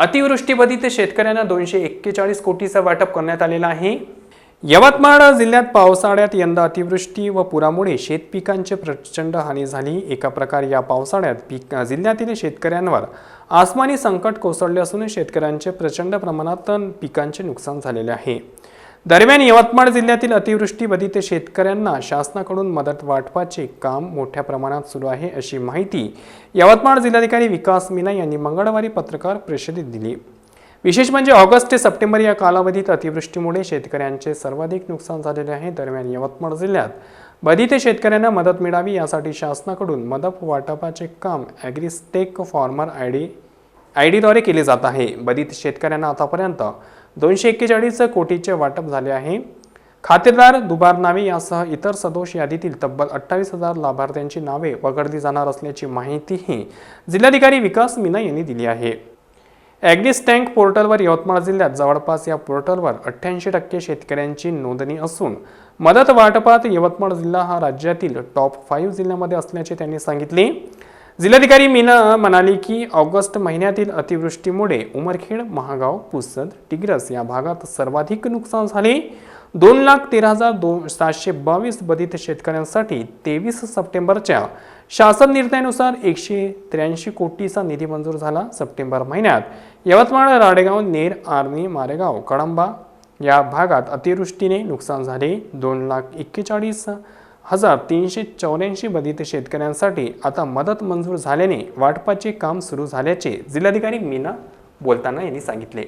अतिवृष्टीबाधित शेतकऱ्यांना दोनशे एक्केचाळीस कोटीचं वाटप करण्यात आलेलं आहे. यवतमाळ जिल्ह्यात पावसाळ्यात यंदा अतिवृष्टी व पुरामुळे शेतपिकांची प्रचंड हानी झाली. एका प्रकारे या पावसाळ्यात पीक जिल्ह्यातील शेतकऱ्यांवर आसमानी संकट कोसळले असून शेतकऱ्यांचे प्रचंड प्रमाणात पिकांचे नुकसान झालेले आहे. दरम्यान यवतमाळ जिल्ह्यातील अतिवृष्टी बाधित शेतकऱ्यांना शासनाकडून मदत वाटपाचे काम मोठ्या प्रमाणात सुरू आहे अशी माहिती यवतमाळ जिल्हाधिकारी विकास मीना यांनी मंगळवारी पत्रकार परिषदेत दिली. विशेष म्हणजे ऑगस्ट ते सप्टेंबर या कालावधीत अतिवृष्टीमुळे शेतकऱ्यांचे सर्वाधिक नुकसान झालेले आहे. दरम्यान यवतमाळ जिल्ह्यात बाधित शेतकऱ्यांना मदत मिळावी यासाठी शासनाकडून मदत वाटपाचे काम Agristack farmer I D I डीद्वारे केले जात आहे. बाधित शेतकऱ्यांना आतापर्यंत दोनशे एक्केचाळीस कोटीचे वाटप झाले आहे. खातेदार दुबार नावे यासह इतर सदोष यादीतील तब्बल अठ्ठावीस हजार लाभार्थ्यांची नावे वगळली जाणार असल्याची माहितीही जिल्हाधिकारी विकास मीना यांनी दिली आहे. ॲग्निस टँक पोर्टलवर यवतमाळ जिल्ह्यात जवळपास या पोर्टलवर अठ्ठ्याऐंशी टक्के शेतकऱ्यांची नोंदणी असून मदत वाटपात यवतमाळ जिल्हा हा राज्यातील टॉप फाईव्ह जिल्ह्यामध्ये असल्याचे त्यांनी सांगितले. जिल्हाधिकारी मीना म्हणाली की ऑगस्ट महिन्यातील अतिवृष्टीमुळे उमरखेड महागाव पुसद टिग्रस या भागात सर्वाधिक नुकसान झाले. दोन लाख तेरा हजार दोन सातशे बावीस बाधित शेतकऱ्यांसाठी तेवीस सप्टेंबरच्या शासन निर्णयानुसार एकशे त्र्याऐंशी कोटीचा निधी मंजूर झाला सप्टेंबर महिन्यात. यवतमाळ राडेगाव नेर आर्णी मारेगाव कळंबा या भागात अतिवृष्टीने नुकसान झाले. दोन लाख एक्केचाळीस हजार तीनशे चौऱ्याऐंशी बाधित शेतकऱ्यांसाठी आता मदत मंजूर झाल्याने वाटपाचे काम सुरू झाल्याचे जिल्हाधिकारी मीना बोलताना यांनी सांगितले.